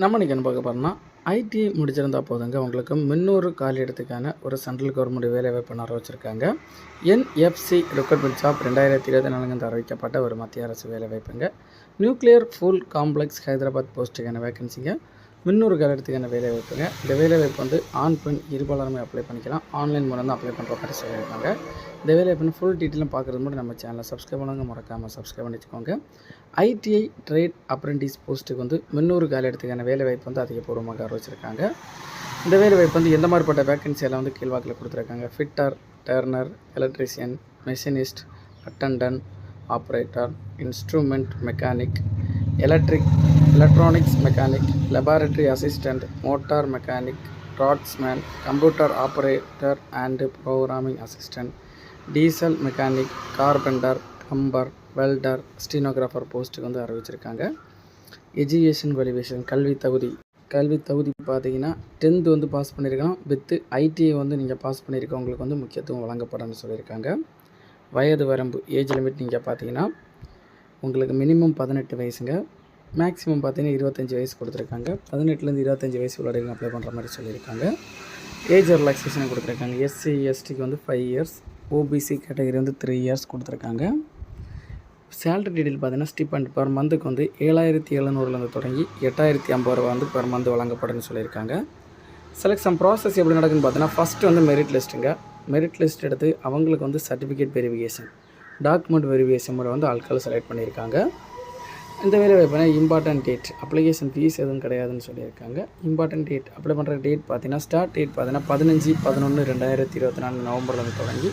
நம்ம இன்றைக்கி என்ன பார்க்க போகிறோம்னா ஐடி முடிச்சிருந்தா போதுங்க. உங்களுக்கு முந்நூறு காலியிடத்துக்கான ஒரு சென்ட்ரல் கவர்மெண்ட் வேலைவாய்ப்பு நிறைய வச்சுருக்காங்க என்எஃப்சி ரெக்ரூட்மெண்ட் ஜாப் ரெண்டாயிரத்தி இருபத்தி நான்கு அறிவிக்கப்பட்ட ஒரு மத்திய அரசு வேலைவாய்ப்புங்க. நியூக்ளியர் ஃபுல் காம்ப்ளெக்ஸ் ஹைதராபாத் போஸ்ட்டுக்கான வேகன்சிங்க முந்நூறு காலியிடத்துக்கான வேலைவாய்ப்புங்க இந்த வேலைவாய்ப்பு வந்து ஆண் பெண் இருபாலருமே அப்ளை பண்ணிக்கலாம். ஆன்லைன் மூலம் தான் அப்ளை பண்ணுற மாதிரி சொல்லியிருக்காங்க. இந்த வேலைவாய்ப்பு ஃபுல் டீட்டெயிலும் பார்க்குறது மட்டும் நம்ம சேனலை சப்ஸ்கிரைப் பண்ணுங்க மறக்காமல் சப்ஸ்கிரைப் பண்ணி வச்சுக்கோங்க ஐடிஐ ட்ரேட் அப்ரெண்டிஸ் போஸ்ட்டுக்கு வந்து மின்னூறு காலிடத்துக்கான வேலைவாய்ப்பு வந்து அதிகபூர்வமாக அறிவிச்சிருக்காங்க. இந்த வேலைவாய்ப்பு வந்து எந்த மாதிரிப்பட்ட வேக்கன்சியெல்லாம் எல்லாம் வந்து கீழ்வாக்கில் கொடுத்துருக்காங்க? Fitter turner electrician machinist attendant operator instrument mechanic electric electronics mechanic laboratory assistant motor mechanic draughtsman computer operator and programming assistant diesel mechanic carpenter Kambar welder stenographer போஸ்ட்டுக்கு வந்து அறிவிச்சிருக்காங்க. எஜுகேஷன் குவாலிஃபிகேஷன் கல்வி தகுதி. கல்வி தகுதி பார்த்தீங்கன்னா டென்த்து வந்து பாஸ் பண்ணியிருக்கோம் வித்து ஐடிஐ வந்து நீங்கள் பாஸ் பண்ணியிருக்கவங்களுக்கு வந்து முக்கியத்துவம் வழங்கப்படும்னு சொல்லியிருக்காங்க. வயது வரம்பு ஏஜ் லிமிட் நீங்கள் பார்த்தீங்கன்னா உங்களுக்கு மினிமம் பதினெட்டு வயசுங்க. மேக்ஸிமம் பார்த்தீங்கன்னா இருபத்தஞ்சி வயசு கொடுத்துருக்காங்க. பதினெட்டுலேருந்து இருபத்தஞ்சி வயசு உள்ளவங்க அப்ளை பண்ணுற மாதிரி சொல்லியிருக்காங்க. ஏஜ் ரிலாக்ஸேஷன் கொடுத்துருக்காங்க. எஸ்சி எஸ்டிக்கு வந்து ஃபைவ் இயர்ஸ் ஓபிசி கேட்டகரி வந்து த்ரீ இயர்ஸ் கொடுத்துருக்காங்க. சேலரி டீட்டெயில் பார்த்தீங்கன்னா ஸ்டிபண்ட் பர் மந்த்துக்கு வந்து ஏழாயிரத்தி எழுநூறுலேருந்து தொடங்கி எட்டாயிரத்தி ஐம்பது ரூபா வந்து பர் மந்த் வழங்கப்படும்னு சொல்லியிருக்காங்க. செலெக்ஷன் ப்ராசஸ் எப்படி நடக்குதுன்னு பார்த்தீங்கன்னா ஃபஸ்ட்டு வந்து மெரிட் லிஸ்ட்டுங்க மெரிட் லிஸ்ட் எடுத்து அவங்களுக்கு வந்து சர்டிஃபிகேட் வெரிஃபிகேஷன் டாக்குமெண்ட் வெரிஃபிகேஷன் முறை வந்து ஆட்கள் செலக்ட் பண்ணியிருக்காங்க. இந்த வேலை வாய்ப்புனா இம்பார்ட்டன்ட் டேட் அப்ளிகேஷன் ஃபீஸ் எதுவும் கிடையாதுன்னு சொல்லியிருக்காங்க. இம்பார்ட்டன்ட் டேட் அப்ளை பண்ணுற டேட் பார்த்தீங்கன்னா ஸ்டார்ட் டேட் பார்த்தீங்கன்னா பதினஞ்சு பதினொன்று ரெண்டாயிரத்தி இருபத்தி நாலு நவம்பர்லேருந்து தொடங்கி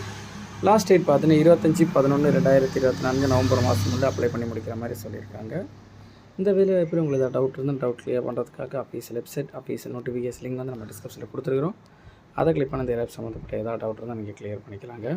லாஸ்ட் டேட் பார்த்தீங்கன்னா இருபத்தஞ்சி பதினொன்று ரெண்டாயிரத்தி இருபத்தி நான்கு நவம்பர் மாதம் வந்து அப்ளை பண்ணி முடிக்கிற மாதிரி சொல்லியிருக்காங்க. இந்த வேலை வாய்ப்பில் உங்களுக்கு ஏதாவது டவுட் இருந்தால் டவுட் கிளியர் பண்ணுறதுக்காக office website office notification link வந்து நம்ம டிஸ்கிரிப்ஷனில் கொடுத்துருக்குறோம். அதை கிளிக் பண்ண இந்த ஆப் சம்மந்தப்பட்ட ஏதாவது டவுட் இருந்தால் நீங்கள் கிளியர் பண்ணிக்கலாங்க.